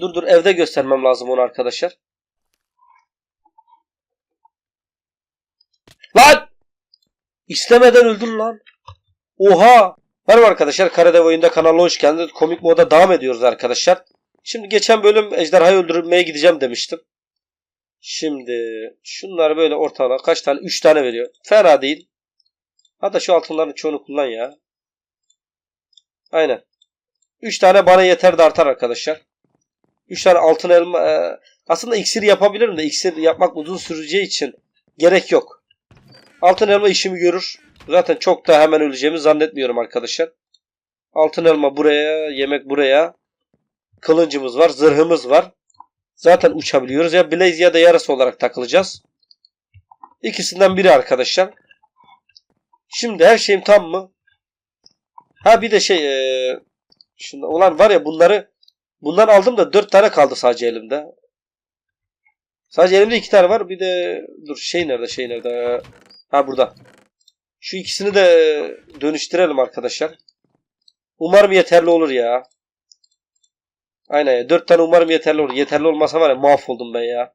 Dur dur evde göstermem lazım onu arkadaşlar. Lan! İstemeden öldün lan. Oha! Merhaba arkadaşlar. Karadev oyunda kanalına hoş geldiniz. Komik moda devam ediyoruz arkadaşlar. Şimdi geçen bölüm ejderhayı öldürmeye gideceğim demiştim. Şimdi şunları böyle ortalama kaç tane? 3 tane veriyor. Fena değil. Hatta şu altınların çoğunu kullan ya. Aynen. 3 tane bana yeter de artar arkadaşlar. 3 tane altın elma. e, aslında iksir yapabilirim de iksir yapmak uzun süreceği için gerek yok. Altın elma işimi görür. Zaten çok da hemen öleceğimi zannetmiyorum arkadaşlar. Altın elma buraya, yemek buraya. Kılıncımız var, zırhımız var. Zaten uçabiliyoruz. Ya Blaze ya da yarası olarak takılacağız. İkisinden biri arkadaşlar. Şimdi her şeyim tam mı? Ha bir de şey eee şunda ulan var ya bunları bundan aldım da 4 tane kaldı sadece elimde. Sadece elimde 2 tane var. Bir de dur şey nerede şey nerede? Ha burada. Şu ikisini de dönüştürelim arkadaşlar. Umarım yeterli olur ya. Aynen ya. 4 tane umarım yeterli olur. Yeterli olmasa var ya mahvoldum ben ya.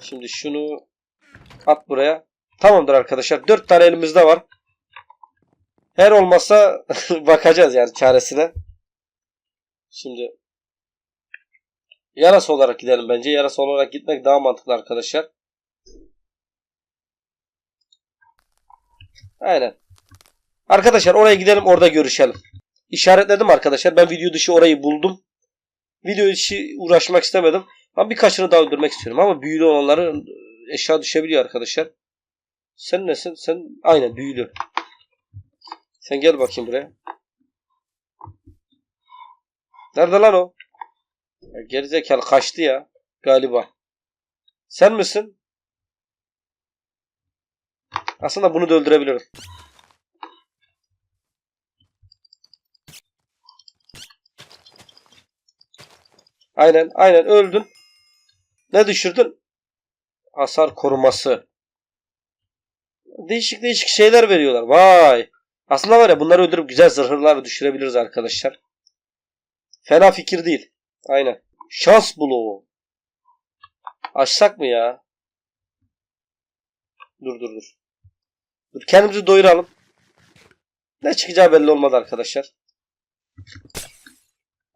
Şimdi şunu at buraya. Tamamdır arkadaşlar. 4 tane elimizde var. Her olmazsa bakacağız yani çaresine. Şimdi yarası olarak gidelim bence. Yarası olarak gitmek daha mantıklı arkadaşlar. Aynen. Arkadaşlar oraya gidelim orada görüşelim. İşaretledim arkadaşlar. Ben video dışı orayı buldum. Video dışı uğraşmak istemedim. Ben birkaçını daha öldürmek istiyorum ama büyülü olanları eşya düşebiliyor arkadaşlar. Sen nesin? Sen aynen büyülü. Sen gel bakayım buraya. Nerede lan o? Ya gerizekalı kaçtı ya. Galiba. Sen misin? Aslında bunu da öldürebilirim. Aynen aynen öldün. Ne düşürdün? Hasar koruması. Değişik değişik şeyler veriyorlar. Vay. Aslında var ya bunları öldürüp güzel zırhlar düşürebiliriz arkadaşlar. Fena fikir değil. Aynen. Şans bloğu. Açsak mı ya? Dur dur dur. Dur kendimizi doyuralım. Ne çıkacağı belli olmadı arkadaşlar.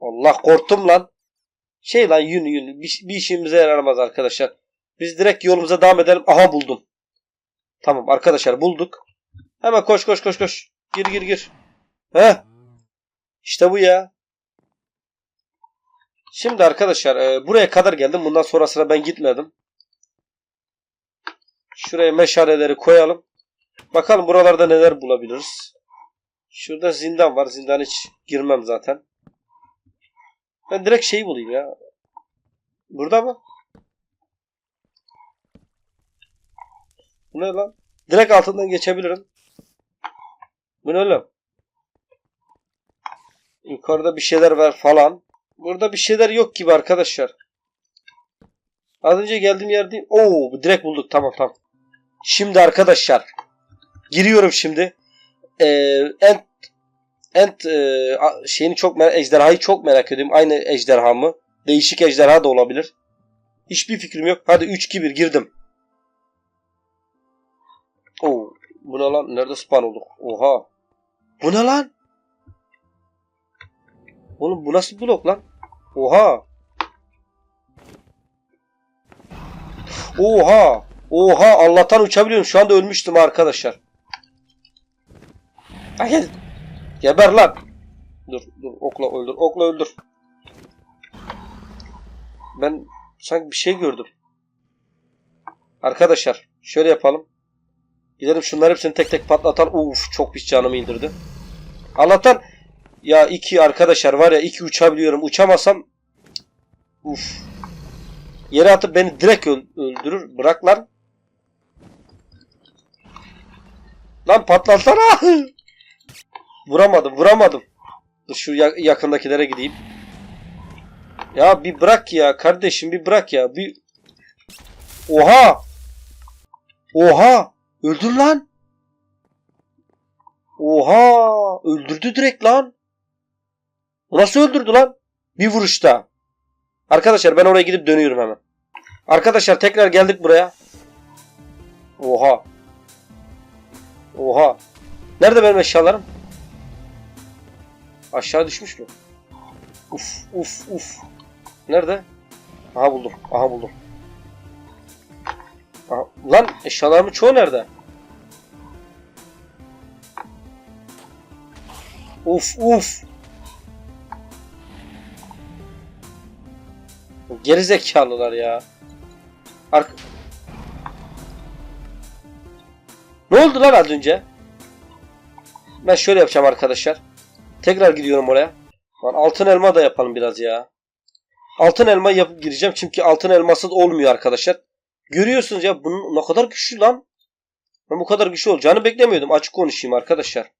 Allah korktum lan. Şey lan yün yün. Bir, bir işimize yaramaz arkadaşlar. Biz direkt yolumuza devam edelim. Aha buldum. Tamam arkadaşlar bulduk. Hemen koş koş koş koş. Gir gir gir. Heh. İşte bu ya. Şimdi arkadaşlar e, buraya kadar geldim. Bundan sonrasına ben gitmedim. Şuraya meşaleleri koyalım. Bakalım buralarda neler bulabiliriz. Şurada zindan var. Zindan hiç girmem zaten. Ben direkt şeyi bulayım ya. Burada mı? Bu ne lan? Direkt altından geçebilirim. Bu ne lan? Yukarıda bir şeyler var falan. Burada bir şeyler yok gibi arkadaşlar. Az önce geldiğim yerdeyim. Oo, direkt bulduk. Tamam tamam. Şimdi arkadaşlar. Giriyorum şimdi. Ee, Ent Ent e, şeyini çok merak, ejderhayı çok merak ediyorum. Aynı ejderha mı? Değişik ejderha da olabilir. Hiçbir fikrim yok. Hadi 3 2 1 girdim. Oo, bu ne lan? Nerede spawn olduk? Oha. Bu ne lan? Oğlum bu nasıl blok lan? Oha. Oha. Oha Allah'tan uçabiliyorum. Şu anda ölmüştüm arkadaşlar. Ha, gel. Geber lan. Dur dur okla öldür. Okla öldür. Ben sanki bir şey gördüm. Arkadaşlar şöyle yapalım. Gidelim şunları hepsini tek tek patlatan. Uf çok pis canımı indirdi. Allah'tan ya iki arkadaşlar var ya iki uçabiliyorum. Uçamasam uf. Yere atıp beni direkt öl- öldürür. Bırak lan. Lan patlatsana. vuramadım vuramadım. Dur şu ya- yakındakilere gideyim. Ya bir bırak ya kardeşim bir bırak ya. Bir Oha! Oha! Öldür lan. Oha! Öldürdü direkt lan. Nasıl öldürdü lan? Bir vuruşta. Arkadaşlar ben oraya gidip dönüyorum hemen. Arkadaşlar tekrar geldik buraya. Oha. Oha. Nerede benim eşyalarım? Aşağı düşmüş mü? Uf uf uf. Nerede? Aha buldum. Aha buldum. Aha. Lan eşyalarımın çoğu nerede? Uf uf. Gerizekalılar ya. Ark ne oldu lan az önce? Ben şöyle yapacağım arkadaşlar. Tekrar gidiyorum oraya. Lan altın elma da yapalım biraz ya. Altın elma yapıp gireceğim çünkü altın elması da olmuyor arkadaşlar. Görüyorsunuz ya bunun ne kadar güçlü lan. Ben bu kadar güçlü olacağını beklemiyordum. Açık konuşayım arkadaşlar.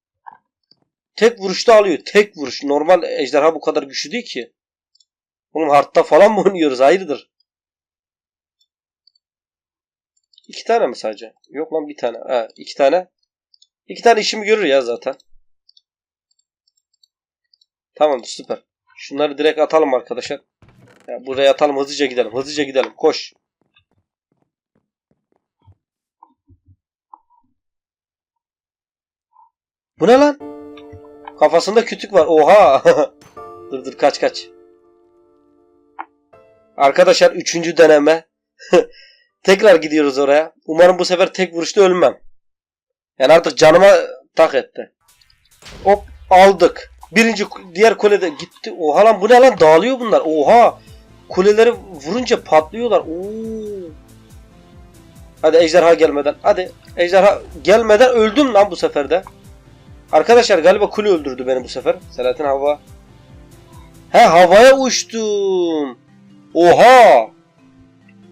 Tek vuruşta alıyor. Tek vuruş. Normal ejderha bu kadar güçlü değil ki. Oğlum hardta falan mı oynuyoruz? Hayırdır? İki tane mi sadece? Yok lan bir tane. Ha, iki tane. İki tane işimi görür ya zaten. Tamamdır süper. Şunları direkt atalım arkadaşlar. Ya buraya atalım hızlıca gidelim. Hızlıca gidelim. Koş. Bu ne lan? Kafasında kütük var. Oha. dur dur kaç kaç. Arkadaşlar üçüncü deneme. Tekrar gidiyoruz oraya. Umarım bu sefer tek vuruşta ölmem. Yani artık canıma tak etti. Hop aldık. Birinci diğer kulede gitti. Oha lan bu ne lan dağılıyor bunlar. Oha. Kuleleri vurunca patlıyorlar. Oo. Hadi ejderha gelmeden. Hadi ejderha gelmeden öldüm lan bu sefer de. Arkadaşlar galiba kule öldürdü beni bu sefer. Selahattin hava. He havaya uçtum. Oha.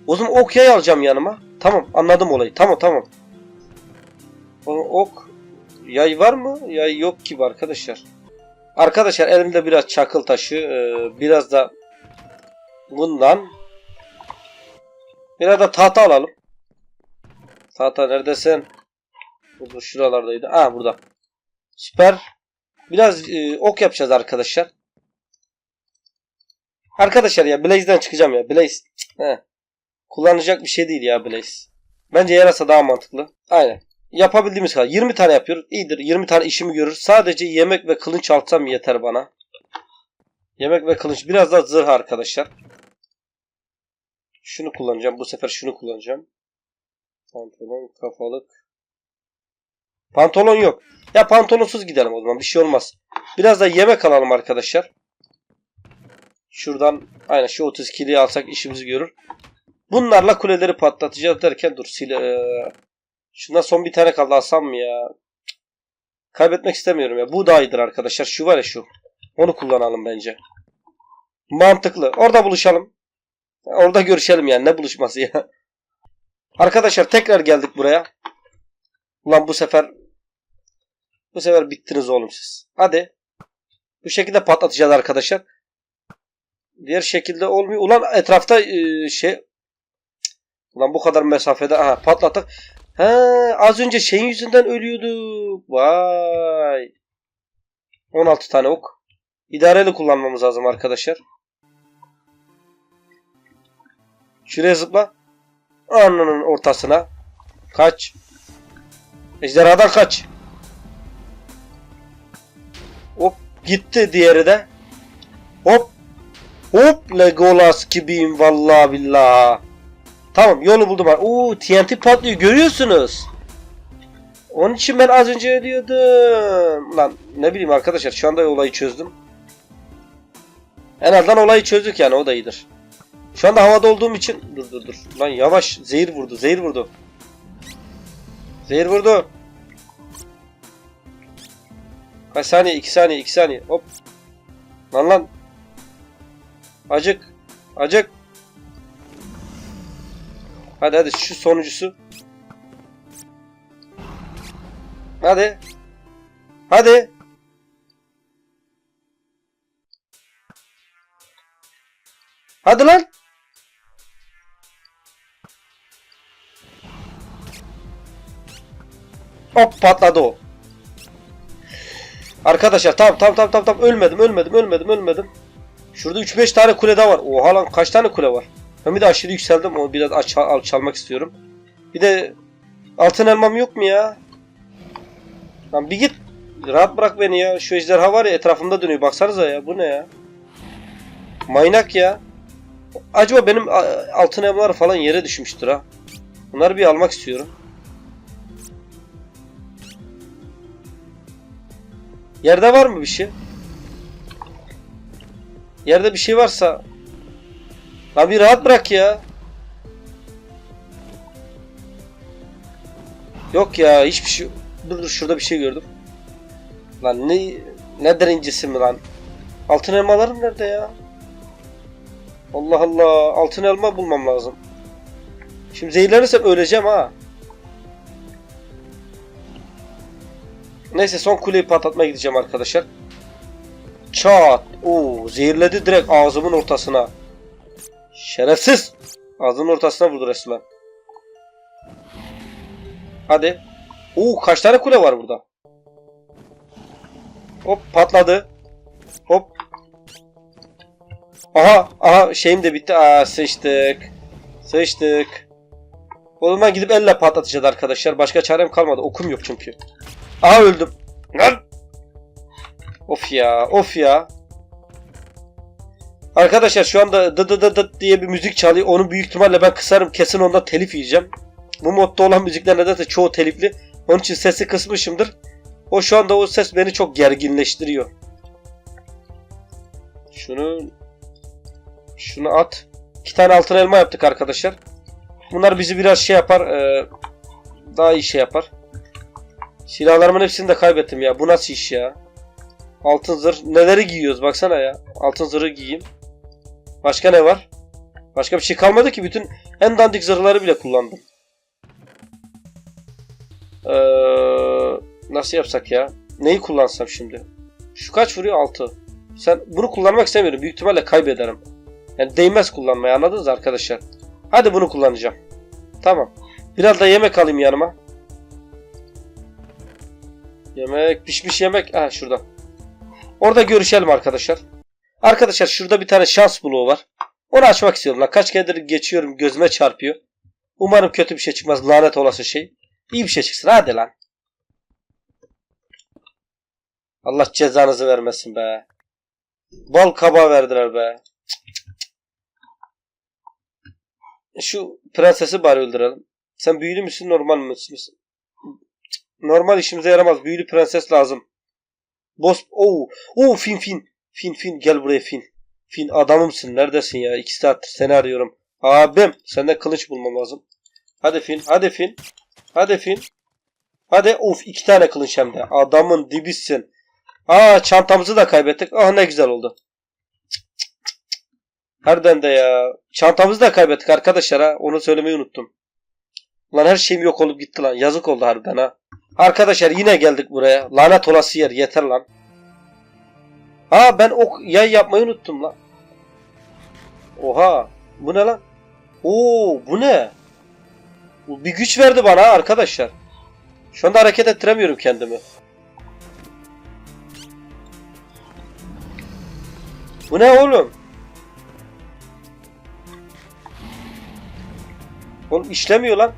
O zaman ok yay alacağım yanıma. Tamam anladım olayı. Tamam tamam. O ok yay var mı? Yay yok gibi arkadaşlar. Arkadaşlar elimde biraz çakıl taşı, e, biraz da bundan biraz da tahta alalım. Tahta neredesin? Bu şuralardaydı. Aa burada. Süper. Biraz e, ok yapacağız arkadaşlar. Arkadaşlar ya Blaze'den çıkacağım ya. Blaze. He. Kullanacak bir şey değil ya Blaze. Bence yarasa daha mantıklı. Aynen. Yapabildiğimiz kadar. 20 tane yapıyoruz. İyidir. 20 tane işimi görür. Sadece yemek ve kılıç alsam yeter bana. Yemek ve kılıç. Biraz da zırh arkadaşlar. Şunu kullanacağım. Bu sefer şunu kullanacağım. Pantolon, kafalık. Pantolon yok. Ya pantolonsuz gidelim o zaman. Bir şey olmaz. Biraz da yemek alalım arkadaşlar. Şuradan aynen şu 30 kiliyi alsak işimizi görür. Bunlarla kuleleri patlatacağız derken dur sil ee, şundan son bir tane kaldı alsam mı ya? Kaybetmek istemiyorum ya. Bu daha iyidir arkadaşlar. Şu var ya şu. Onu kullanalım bence. Mantıklı. Orada buluşalım. Orada görüşelim yani. Ne buluşması ya? Arkadaşlar tekrar geldik buraya. Ulan bu sefer bu sefer bittiniz oğlum siz. Hadi. Bu şekilde patlatacağız arkadaşlar. Diğer şekilde olmuyor. Ulan etrafta e, şey Ulan bu kadar mesafede aha patlattık. He, az önce şeyin yüzünden ölüyorduk. Vay. 16 tane ok. İdareli kullanmamız lazım arkadaşlar. Şuraya zıpla. Ananın ortasına. Kaç. Ejderhadan kaç. Hop gitti diğeri de. Hop. Hop Legolas gibiyim vallahi billahi. Tamam yolu buldum. Oo TNT patlıyor görüyorsunuz. Onun için ben az önce ölüyordum. Lan ne bileyim arkadaşlar şu anda olayı çözdüm. En azından olayı çözdük yani o da iyidir. Şu anda havada olduğum için dur dur dur. Lan yavaş zehir vurdu zehir vurdu. Zehir vurdu. Kaç saniye 2 saniye 2 saniye hop. Lan lan. Acık. Acık. Hadi hadi şu sonuncusu. Hadi. Hadi. Hadi lan. Hop patladı o. Arkadaşlar tamam tamam tamam tamam ölmedim ölmedim ölmedim ölmedim. Şurada 3-5 tane kule daha var. Oha lan kaç tane kule var? Ben bir de aşırı yükseldim. Onu biraz alçalmak istiyorum. Bir de altın elmam yok mu ya? Lan bir git. Rahat bırak beni ya. Şu ejderha var ya etrafımda dönüyor. Baksanıza ya. Bu ne ya? Manyak ya. Acaba benim altın elmalar falan yere düşmüştür ha. Bunları bir almak istiyorum. Yerde var mı bir şey? Yerde bir şey varsa Lan bir rahat bırak ya. Yok ya hiçbir şey Dur dur şurada bir şey gördüm. Lan ne ne derincisi mi lan? Altın elmalarım nerede ya? Allah Allah altın elma bulmam lazım. Şimdi zehirlenirsem öleceğim ha. Neyse son kuleyi patlatmaya gideceğim arkadaşlar. Çat. Oo, zehirledi direkt ağzımın ortasına. Şerefsiz. Ağzımın ortasına vurdu resmen. Hadi. Oo, kaç tane kule var burada? Hop patladı. Hop. Aha, aha şeyim de bitti. Aa sıçtık. Sıçtık. O zaman gidip elle patlatacağız arkadaşlar. Başka çarem kalmadı. Okum yok çünkü. Aha öldüm. Lan! Of ya, of ya. Arkadaşlar şu anda dı dı dı dı diye bir müzik çalıyor. Onu büyük ihtimalle ben kısarım. Kesin ondan telif yiyeceğim. Bu modda olan müzikler nedense çoğu telifli. Onun için sesi kısmışımdır. O şu anda o ses beni çok gerginleştiriyor. Şunu şunu at. İki tane altın elma yaptık arkadaşlar. Bunlar bizi biraz şey yapar. e, daha iyi şey yapar. Silahlarımın hepsini de kaybettim ya. Bu nasıl iş ya? Altın zırh. Neleri giyiyoruz baksana ya. Altın zırhı giyeyim. Başka ne var? Başka bir şey kalmadı ki. Bütün en dandik zırhları bile kullandım. Ee, nasıl yapsak ya? Neyi kullansam şimdi? Şu kaç vuruyor? 6. Sen bunu kullanmak istemiyorum. Büyük ihtimalle kaybederim. Yani değmez kullanmaya anladınız arkadaşlar. Hadi bunu kullanacağım. Tamam. Biraz da yemek alayım yanıma. Yemek, pişmiş yemek. Ha şurada. Orada görüşelim arkadaşlar. Arkadaşlar şurada bir tane şans bloğu var. Onu açmak istiyorum lan. Kaç keredir geçiyorum gözüme çarpıyor. Umarım kötü bir şey çıkmaz. Lanet olası şey. İyi bir şey çıksın. Hadi lan. Allah cezanızı vermesin be. Bal kabağı verdiler be. Şu prensesi bari öldürelim. Sen büyülü müsün normal misin? Normal işimize yaramaz. Büyülü prenses lazım. Boss... Oo, oo fin fin. Fin fin gel buraya fin. Fin adamımsın. Neredesin ya? İki saattir seni arıyorum. Abim sende kılıç bulmam lazım. Hadi fin. Hadi fin. Hadi fin. Hadi of iki tane kılıç hem de. Adamın dibisin. Aa çantamızı da kaybettik. Ah ne güzel oldu. Harbiden de ya. Çantamızı da kaybettik arkadaşlar ha. Onu söylemeyi unuttum. Lan her şeyim yok olup gitti lan. Yazık oldu harbiden ha. Arkadaşlar yine geldik buraya. Lanet olası yer yeter lan. Ha ben ok yay yapmayı unuttum lan. Oha. Bu ne lan? Oo bu ne? Bu bir güç verdi bana arkadaşlar. Şu anda hareket ettiremiyorum kendimi. Bu ne oğlum? Oğlum işlemiyor lan.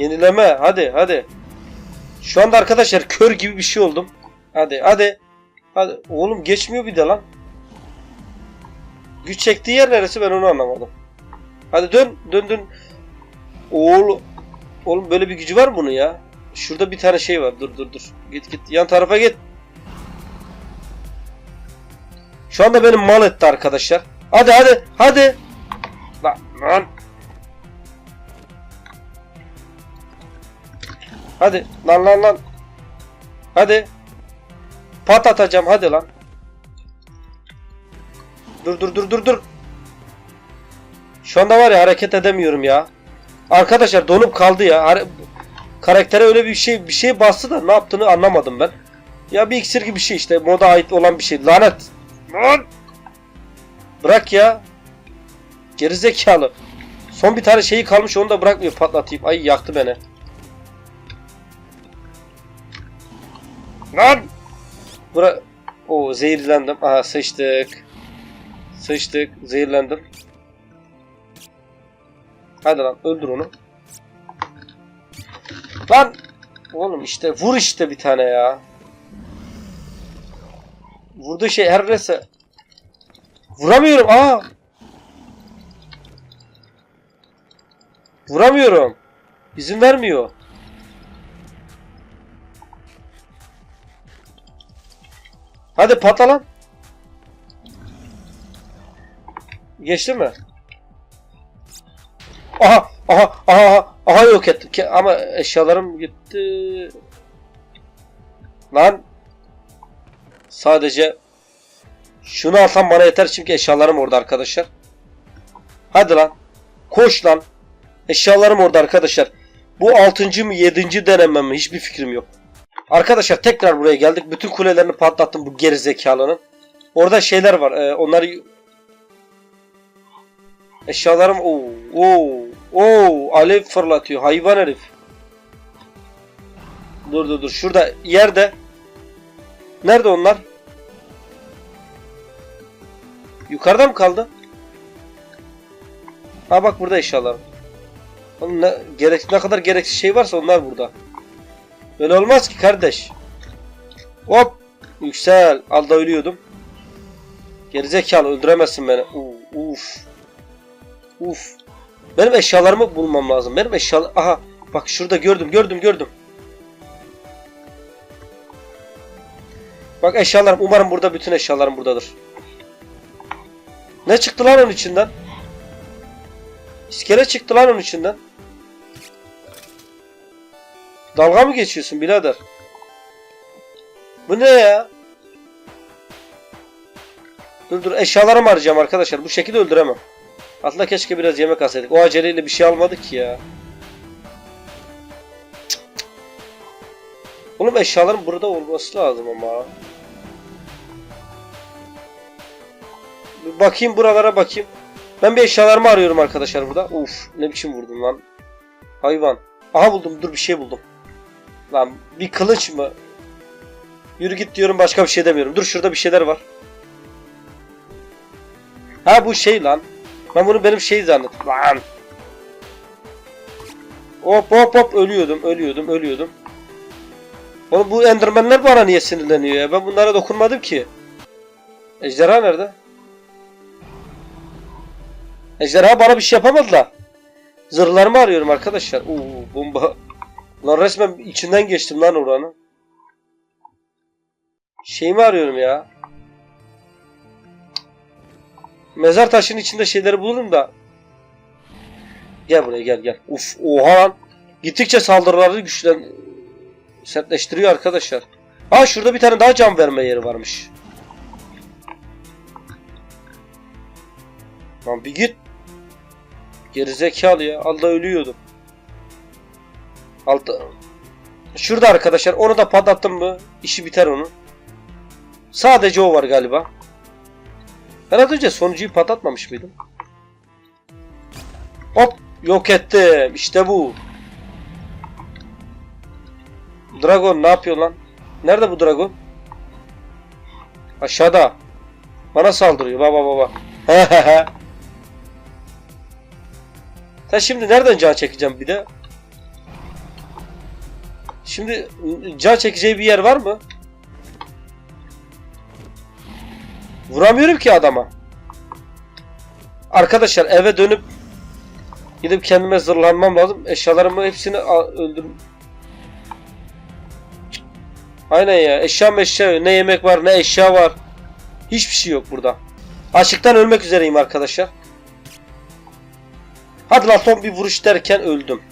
Yenileme. Hadi hadi. Şu anda arkadaşlar kör gibi bir şey oldum. Hadi hadi. Hadi. Oğlum geçmiyor bir de lan. Güç çektiği yer neresi ben onu anlamadım. Hadi dön dön dön. Oğlum. Oğlum böyle bir gücü var mı bunun ya? Şurada bir tane şey var. Dur dur dur. Git git. Yan tarafa git. Şu anda benim mal etti arkadaşlar. Hadi hadi hadi. Lan lan. Hadi lan lan lan. Hadi. Pat atacağım hadi lan. Dur dur dur dur dur. Şu anda var ya hareket edemiyorum ya. Arkadaşlar donup kaldı ya. Karaktere öyle bir şey bir şey bastı da ne yaptığını anlamadım ben. Ya bir iksir gibi bir şey işte moda ait olan bir şey. Lanet. Lan. Bırak ya. Gerizekalı. Son bir tane şeyi kalmış onu da bırakmıyor patlatayım. Ay yaktı beni. Lan! Bura... O zehirlendim. Aha sıçtık. Sıçtık. Zehirlendim. Hadi lan öldür onu. Lan! Oğlum işte vur işte bir tane ya. Vurduğu şey her neyse. Vuramıyorum. Aa! Vuramıyorum. İzin vermiyor. Hadi patla lan. Geçti mi? Aha, aha, aha, aha yok etti. Ke- Ama eşyalarım gitti. Lan. Sadece şunu alsam bana yeter çünkü eşyalarım orada arkadaşlar. Hadi lan. Koş lan. Eşyalarım orada arkadaşlar. Bu 6. mı 7. denemem mi? Hiçbir fikrim yok. Arkadaşlar tekrar buraya geldik. Bütün kulelerini patlattım bu geri zekalının. Orada şeyler var. Ee, onları Eşyalarım oo oo oo alev fırlatıyor hayvan herif. Dur dur dur şurada yerde. Nerede onlar? Yukarıda mı kaldı? Ha bak burada eşyalar. Ne, gerek, ne kadar gereksiz şey varsa onlar burada. Böyle olmaz ki kardeş. Hop. Yüksel. Alda ölüyordum. Gerizekalı öldüremezsin beni. Uf. Uf. Benim eşyalarımı bulmam lazım. Benim eşyalar... Aha. Bak şurada gördüm gördüm gördüm. Bak eşyalarım. Umarım burada bütün eşyalarım buradadır. Ne çıktı lan onun içinden? İskele çıktı lan onun içinden. Dalga mı geçiyorsun birader? Bu ne ya? Dur dur eşyalarımı arayacağım arkadaşlar. Bu şekilde öldüremem. Aslında keşke biraz yemek alsaydık. O aceleyle bir şey almadık ya. Cık cık. Oğlum eşyalarım burada olması lazım ama. Bir bakayım buralara bakayım. Ben bir eşyalarımı arıyorum arkadaşlar burada. Uf ne biçim vurdum lan. Hayvan. Aha buldum dur bir şey buldum. Lan bir kılıç mı? Yürü git diyorum başka bir şey demiyorum. Dur şurada bir şeyler var. Ha bu şey lan. Ben bunu benim şey zannettim. Lan. Hop hop hop ölüyordum ölüyordum ölüyordum. Oğlum bu endermenler bana niye sinirleniyor ya? Ben bunlara dokunmadım ki. Ejderha nerede? Ejderha bana bir şey yapamadı da. Zırhlarımı arıyorum arkadaşlar. Oo bomba. Lan resmen içinden geçtim lan oranın. Şeyimi arıyorum ya. Mezar taşının içinde şeyleri bulurum da. Gel buraya gel gel. Uf oha lan. Gittikçe saldırıları güçlen sertleştiriyor arkadaşlar. Ha şurada bir tane daha can verme yeri varmış. Lan bir git. Gerizekalı ya. Allah ölüyordum. Altta. Şurada arkadaşlar. Onu da patlattım mı? işi biter onun. Sadece o var galiba. Ben az önce sonuncuyu patlatmamış mıydım? Hop! Yok ettim. İşte bu. Dragon ne yapıyor lan? Nerede bu Dragon? Aşağıda. Bana saldırıyor. Baba baba. Sen şimdi nereden can çekeceğim bir de? Şimdi can çekeceği bir yer var mı? Vuramıyorum ki adama. Arkadaşlar eve dönüp gidip kendime zırhlanmam lazım. Eşyalarımı hepsini öldürüm. Aynen ya. Eşya meşya. Ne yemek var ne eşya var. Hiçbir şey yok burada. Açlıktan ölmek üzereyim arkadaşlar. Hadi lan son bir vuruş derken öldüm.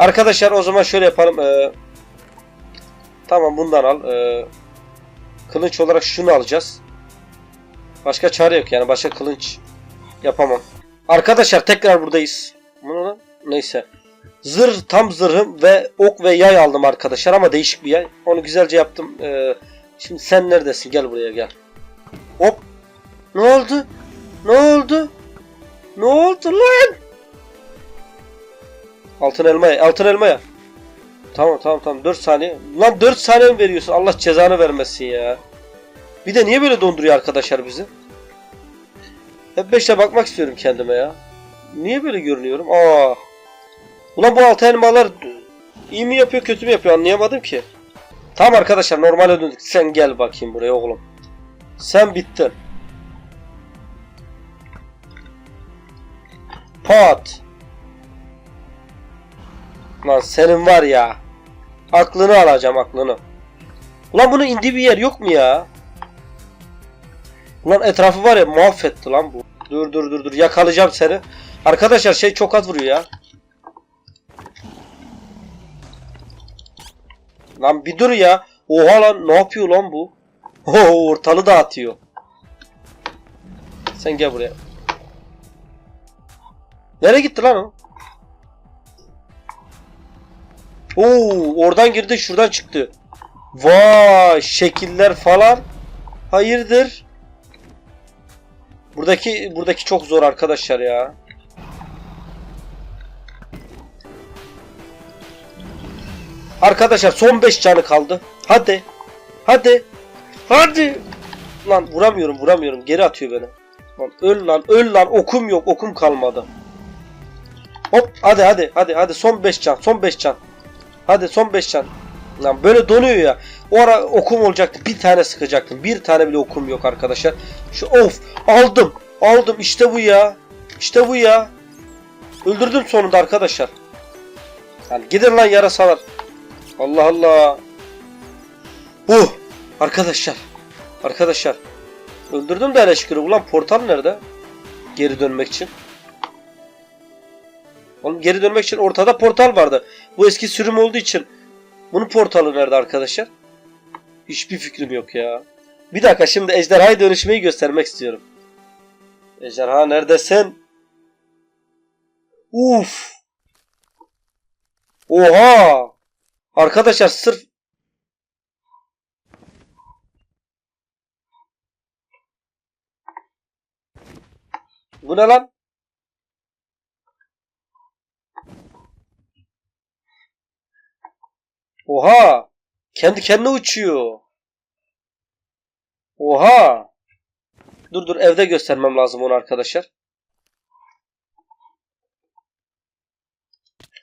Arkadaşlar o zaman şöyle yapalım. Ee, tamam bundan al. Ee, kılıç olarak şunu alacağız. Başka çare yok yani. Başka kılıç yapamam. Arkadaşlar tekrar buradayız. Neyse. Zırh tam zırhım ve ok ve yay aldım arkadaşlar ama değişik bir yay. Onu güzelce yaptım. Ee, şimdi sen neredesin? Gel buraya gel. Hop. Ne oldu? Ne oldu? Ne oldu lan? Altın elmaya, altın elmaya. Tamam tamam tamam 4 saniye. Lan 4 saniye mi veriyorsun? Allah cezanı vermesin ya. Bir de niye böyle donduruyor arkadaşlar bizi? Hep 5'le bakmak istiyorum kendime ya. Niye böyle görünüyorum? Aa. Ulan bu altı elmalar iyi mi yapıyor kötü mü yapıyor anlayamadım ki. Tamam arkadaşlar normale döndük. Sen gel bakayım buraya oğlum. Sen bittin. Pat. Lan senin var ya. Aklını alacağım aklını. Ulan bunun indiği bir yer yok mu ya? Ulan etrafı var ya mahvetti lan bu. Dur dur dur dur yakalayacağım seni. Arkadaşlar şey çok az vuruyor ya. Lan bir dur ya. Oha lan ne yapıyor lan bu? Oo ortalığı dağıtıyor. Sen gel buraya. Nereye gitti lan o? Oo oradan girdi şuradan çıktı. Vay şekiller falan. Hayırdır? Buradaki buradaki çok zor arkadaşlar ya. Arkadaşlar son 5 canı kaldı. Hadi. Hadi. Hadi. Lan vuramıyorum vuramıyorum. Geri atıyor beni. Lan öl lan öl lan. Okum yok. Okum kalmadı. Hop hadi hadi hadi hadi son 5 can. Son 5 can. Hadi son 5 can. Lan böyle donuyor ya. O ara okum olacaktı. Bir tane sıkacaktım. Bir tane bile okum yok arkadaşlar. Şu of aldım. Aldım işte bu ya. İşte bu ya. Öldürdüm sonunda arkadaşlar. Yani gidin lan yarasalar. Allah Allah. Uh arkadaşlar. Arkadaşlar. Öldürdüm de hele. Ulan portal nerede? Geri dönmek için. Oğlum geri dönmek için ortada portal vardı. Bu eski sürüm olduğu için. Bunun portalı nerede arkadaşlar? Hiçbir fikrim yok ya. Bir dakika şimdi ejderhaya dönüşmeyi göstermek istiyorum. Ejderha neredesin? Uf. Oha. Arkadaşlar sırf Bu ne lan? Oha! Kendi kendine uçuyor. Oha! Dur dur evde göstermem lazım onu arkadaşlar.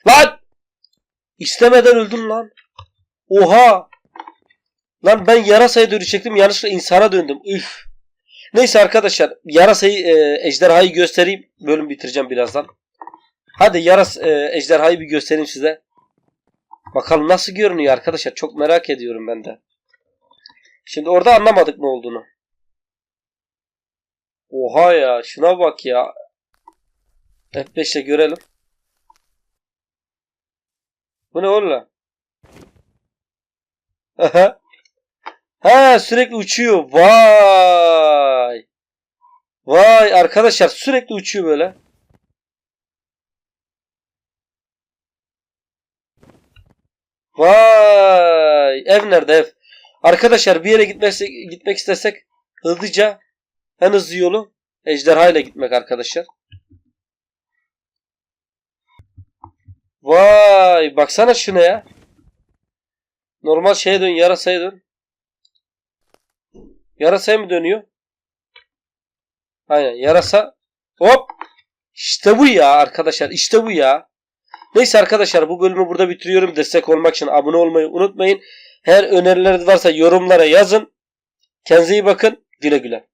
Lan! İstemeden öldüm lan. Oha! Lan ben yarasaya dönüşecektim yanlışlıkla insana döndüm. Üf. Neyse arkadaşlar yarasayı e, ejderhayı göstereyim. Bölüm bitireceğim birazdan. Hadi yaras e, ejderhayı bir göstereyim size. Bakalım nasıl görünüyor arkadaşlar. Çok merak ediyorum ben de. Şimdi orada anlamadık ne olduğunu. Oha ya şuna bak ya. F5'le görelim. Bu ne oğlum? Ha sürekli uçuyor. Vay. Vay arkadaşlar sürekli uçuyor böyle. Vay! Ev nerede ev? Arkadaşlar bir yere gitmek, gitmek istesek hızlıca en hızlı yolu ejderha ile gitmek arkadaşlar. Vay! Baksana şuna ya. Normal şeye dön, yarasaya dön. Yarasaya mı dönüyor? Aynen yarasa. Hop! İşte bu ya arkadaşlar. işte bu ya. Neyse arkadaşlar bu bölümü burada bitiriyorum. Destek olmak için abone olmayı unutmayın. Her önerileriniz varsa yorumlara yazın. Kendinize iyi bakın. Güle güle.